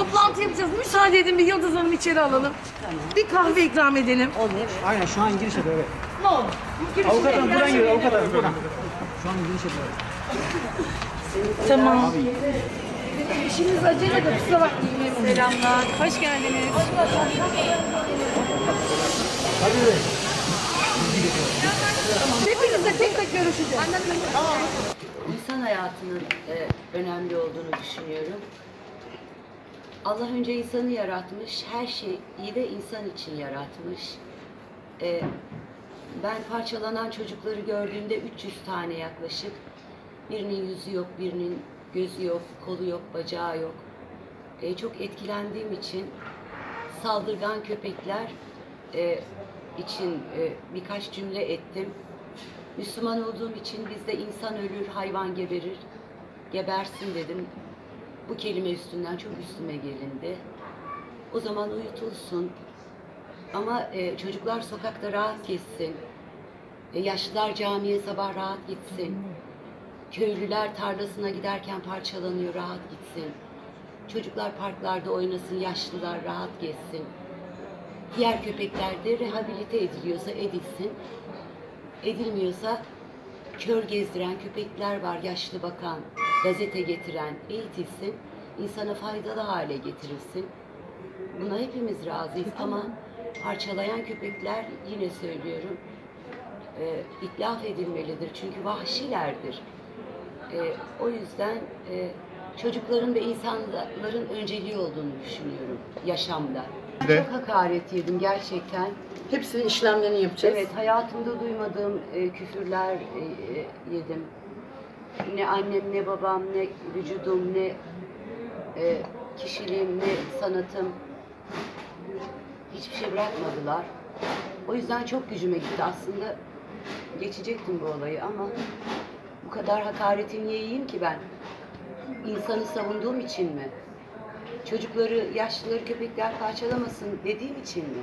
toplantı yapacağız. Müsaade edin bir Yıldız Hanım içeri alalım. Bir kahve ikram edelim. Aynen şu an giriş yapıyor evet. Ne olur. Girişine Avukat hanım buradan gel. geliyor avukat hanım buradan. Şu an giriş yapıyor. Tamam. İşiniz acele de kusura bakmayın. Selamlar, hoş geldiniz. Hadi be. Hepinizle tek tek görüşeceğiz. İnsan hayatının e, önemli olduğunu düşünüyorum. Allah önce insanı yaratmış, her şeyi de insan için yaratmış. E, ben parçalanan çocukları gördüğümde 300 tane yaklaşık. Birinin yüzü yok, birinin gözü yok, kolu yok, bacağı yok. E, çok etkilendiğim için saldırgan köpekler e, için e, birkaç cümle ettim. Müslüman olduğum için bizde insan ölür, hayvan geberir. Gebersin dedim. Bu kelime üstünden çok üstüme gelindi. O zaman uyutulsun. Ama e, çocuklar sokakta rahat geçsin. E, yaşlılar camiye sabah rahat gitsin. Köylüler tarlasına giderken parçalanıyor, rahat gitsin. Çocuklar parklarda oynasın, yaşlılar rahat geçsin. Diğer köpekler de rehabilite ediliyorsa edilsin edilmiyorsa kör gezdiren köpekler var, yaşlı bakan, gazete getiren, eğitilsin, insana faydalı hale getirilsin. Buna hepimiz razıyız ama parçalayan köpekler yine söylüyorum e, itlaf edilmelidir çünkü vahşilerdir. E, o yüzden e, çocukların ve insanların önceliği olduğunu düşünüyorum yaşamda. De. Çok hakaret yedim gerçekten. Hepsinin işlemlerini yapacağız. Evet, hayatımda duymadığım e, küfürler e, e, yedim. Ne annem, ne babam, ne vücudum, ne e, kişiliğim, ne sanatım hiçbir şey bırakmadılar. O yüzden çok gücüme gitti. Aslında geçecektim bu olayı ama bu kadar hakareti niye yiyeyim ki ben? İnsanı savunduğum için mi? Çocukları, yaşlıları köpekler parçalamasın dediğim için mi?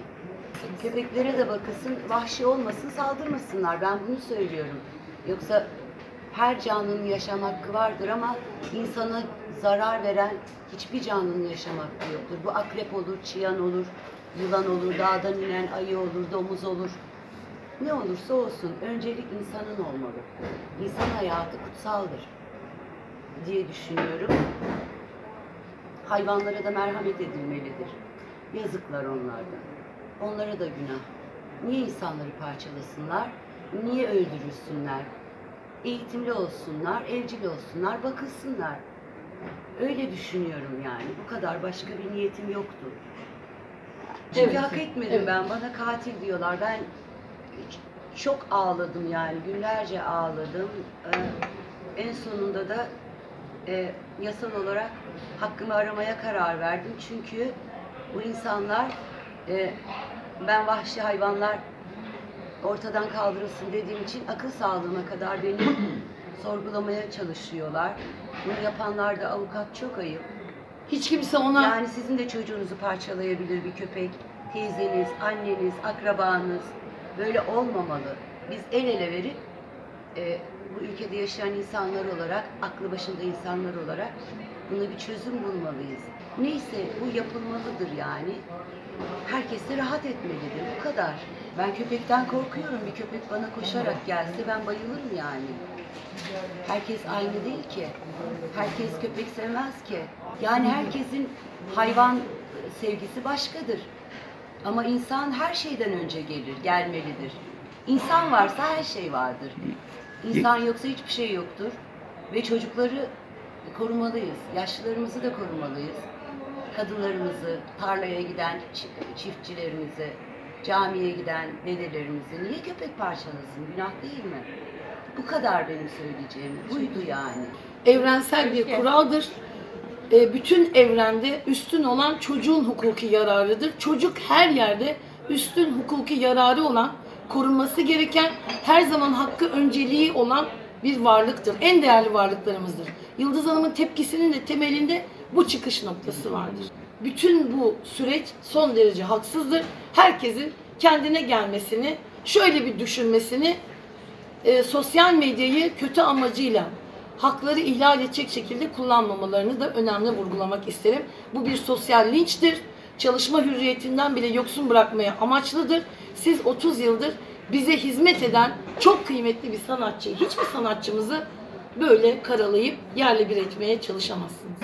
Köpeklere de bakılsın, vahşi olmasın, saldırmasınlar. Ben bunu söylüyorum. Yoksa her canlının yaşam hakkı vardır ama insana zarar veren hiçbir canlının yaşam hakkı yoktur. Bu akrep olur, çıyan olur, yılan olur, dağdan inen ayı olur, domuz olur. Ne olursa olsun öncelik insanın olmalı. İnsan hayatı kutsaldır diye düşünüyorum. Hayvanlara da merhamet edilmelidir. Yazıklar onlardan. Onlara da günah. Niye insanları parçalasınlar? Niye öldürürsünler? Eğitimli olsunlar, evcil olsunlar, bakılsınlar. Öyle düşünüyorum yani. Bu kadar başka bir niyetim yoktu. Çünkü Evet, hak etmedim evet. ben. Bana katil diyorlar. Ben çok ağladım yani. Günlerce ağladım. Ee, en sonunda da e, yasal olarak hakkımı aramaya karar verdim. Çünkü bu insanlar e, ben vahşi hayvanlar ortadan kaldırılsın dediğim için akıl sağlığıma kadar beni sorgulamaya çalışıyorlar. Bunu yapanlar da avukat çok ayıp. Hiç kimse ona Yani sizin de çocuğunuzu parçalayabilir bir köpek. Teyzeniz, anneniz, akrabanız. Böyle olmamalı. Biz el ele verip e, bu ülkede yaşayan insanlar olarak, aklı başında insanlar olarak buna bir çözüm bulmalıyız. Neyse bu yapılmalıdır yani. Herkes de rahat etmelidir. Bu kadar. Ben köpekten korkuyorum. Bir köpek bana koşarak gelse ben bayılırım yani. Herkes aynı değil ki. Herkes köpek sevmez ki. Yani herkesin hayvan sevgisi başkadır. Ama insan her şeyden önce gelir, gelmelidir. İnsan varsa her şey vardır. İnsan yoksa hiçbir şey yoktur. Ve çocukları korumalıyız. Yaşlılarımızı da korumalıyız. Kadınlarımızı, tarlaya giden çi- çiftçilerimizi, camiye giden dedelerimizi niye köpek parçalasın? Günah değil mi? Bu kadar benim söyleyeceğim. Buydu yani. evrensel bir kuraldır. E, bütün evrende üstün olan çocuğun hukuki yararıdır. Çocuk her yerde üstün hukuki yararı olan, korunması gereken, her zaman hakkı önceliği olan bir varlıktır. En değerli varlıklarımızdır. Yıldız Hanım'ın tepkisinin de temelinde bu çıkış noktası vardır. Bütün bu süreç son derece haksızdır. Herkesin kendine gelmesini, şöyle bir düşünmesini e, sosyal medyayı kötü amacıyla hakları ihlal edecek şekilde kullanmamalarını da önemli vurgulamak isterim. Bu bir sosyal linçtir. Çalışma hürriyetinden bile yoksun bırakmaya amaçlıdır. Siz 30 yıldır bize hizmet eden çok kıymetli bir sanatçıyı, hiçbir sanatçımızı böyle karalayıp yerle bir etmeye çalışamazsınız.